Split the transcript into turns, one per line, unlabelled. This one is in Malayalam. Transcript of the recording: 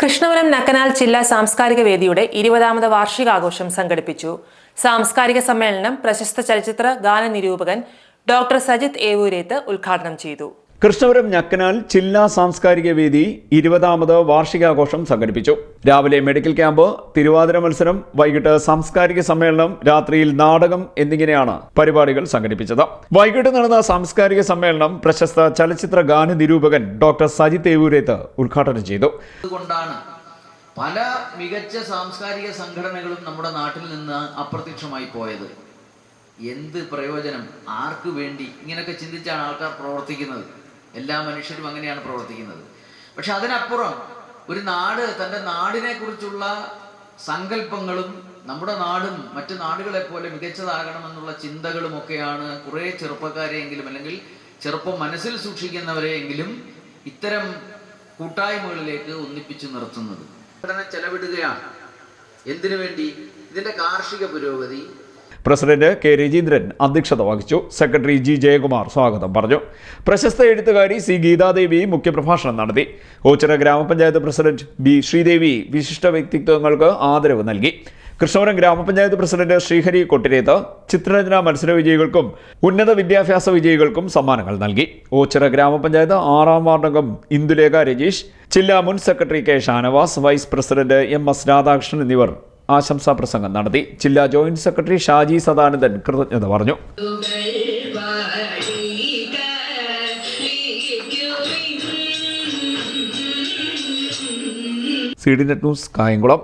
കൃഷ്ണപുരം നക്കനാൽ ജില്ലാ സാംസ്കാരിക വേദിയുടെ ഇരുപതാമത് വാർഷികാഘോഷം സംഘടിപ്പിച്ചു. സാംസ്കാരിക സമ്മേളനം പ്രശസ്ത ചലച്ചിത്ര ഗാന നിരൂപകൻ ഡോക്ടർ സജിത് ഏവൂരേത്ത് ഉദ്ഘാടനം ചെയ്തു.
കൃഷ്ണപുരം ഞക്കനാൽ ജില്ലാ സാംസ്കാരിക വേദി ഇരുപതാമത് വാർഷികാഘോഷം സംഘടിപ്പിച്ചു. രാവിലെ മെഡിക്കൽ ക്യാമ്പ് തിരുവാതിര മത്സരം വൈകിട്ട് സാംസ്കാരിക സമ്മേളനം രാത്രിയിൽ നാടകം എന്നിങ്ങനെയാണ് പരിപാടികൾ സംഘടിപ്പിച്ചത്. വൈകിട്ട് നടന്ന സാംസ്കാരിക സമ്മേളനം പ്രശസ്ത ചലച്ചിത്ര ഗാന നിരൂപകൻ ഡോക്ടർ സജി തേവൂരേത്ത് ഉദ്ഘാടനം ചെയ്തു.
പല മികച്ച സാംസ്കാരിക സംഘടനകളും നമ്മുടെ നാട്ടിൽ നിന്ന് അപ്രത്യക്ഷമായി പോയത്. എന്ത് പ്രയോജനം? ആർക്ക് വേണ്ടി? ഇങ്ങനെയൊക്കെ ചിന്തിച്ചാണ് ആൾക്കാർ പ്രവർത്തിക്കുന്നത്. എല്ലാ മനുഷ്യരും അങ്ങനെയാണ് പ്രവർത്തിക്കുന്നത്. പക്ഷെ അതിനപ്പുറം ഒരു നാട് തന്റെ നാടിനെ കുറിച്ചുള്ള സങ്കല്പങ്ങളും നമ്മുടെ നാടും മറ്റു നാടുകളെ പോലെ മികച്ചതാകണമെന്നുള്ള ചിന്തകളും ഒക്കെയാണ് കുറെ ചെറുപ്പക്കാരെയെങ്കിലും അല്ലെങ്കിൽ ചെറുപ്പം മനസ്സിൽ സൂക്ഷിക്കുന്നവരെയെങ്കിലും ഇത്തരം കൂട്ടായ്മകളിലേക്ക് ഒന്നിപ്പിച്ചു നിർത്തുന്നത്. ചെലവിടുകയാണ്. എന്തിനു വേണ്ടി? ഇതിന്റെ കാർഷിക പുരോഗതി
പ്രസിഡന്റ് കെ രജീന്ദ്രൻ അധ്യക്ഷത വഹിച്ചു. സെക്രട്ടറി ജി ജയകുമാർ സ്വാഗതം പറഞ്ഞു. പ്രശസ്ത എഴുത്തുകാരി സി ഗീതാദേവി മുഖ്യപ്രഭാഷണം നടത്തി. ഓച്ചിറ ഗ്രാമപഞ്ചായത്ത് പ്രസിഡന്റ് ബി ശ്രീദേവി വിശിഷ്ട വ്യക്തിത്വങ്ങൾക്ക് ആദരവ് നൽകി. കൃഷ്ണപുരം ഗ്രാമപഞ്ചായത്ത് പ്രസിഡന്റ് ശ്രീഹരി കൊട്ടിരേത്ത് ചിത്രരചന മത്സര വിജയികൾക്കും ഉന്നത വിദ്യാഭ്യാസ വിജയികൾക്കും സമ്മാനങ്ങൾ നൽകി. ഓച്ചിറ ഗ്രാമപഞ്ചായത്ത് ആറാം വാർഡംഗം ഇന്ദുലേഖ രജീഷ് ജില്ലാ മുൻ secretary K Shanavas vice president M S Radhakrishnan എന്നിവർ ആശംസാ പ്രസംഗം നടത്തി. ജില്ലാ ജോയിന്റ് സെക്രട്ടറി ഷാജി സദാനന്ദൻ കൃതജ്ഞത പറഞ്ഞു. C D net news Kayamkulam.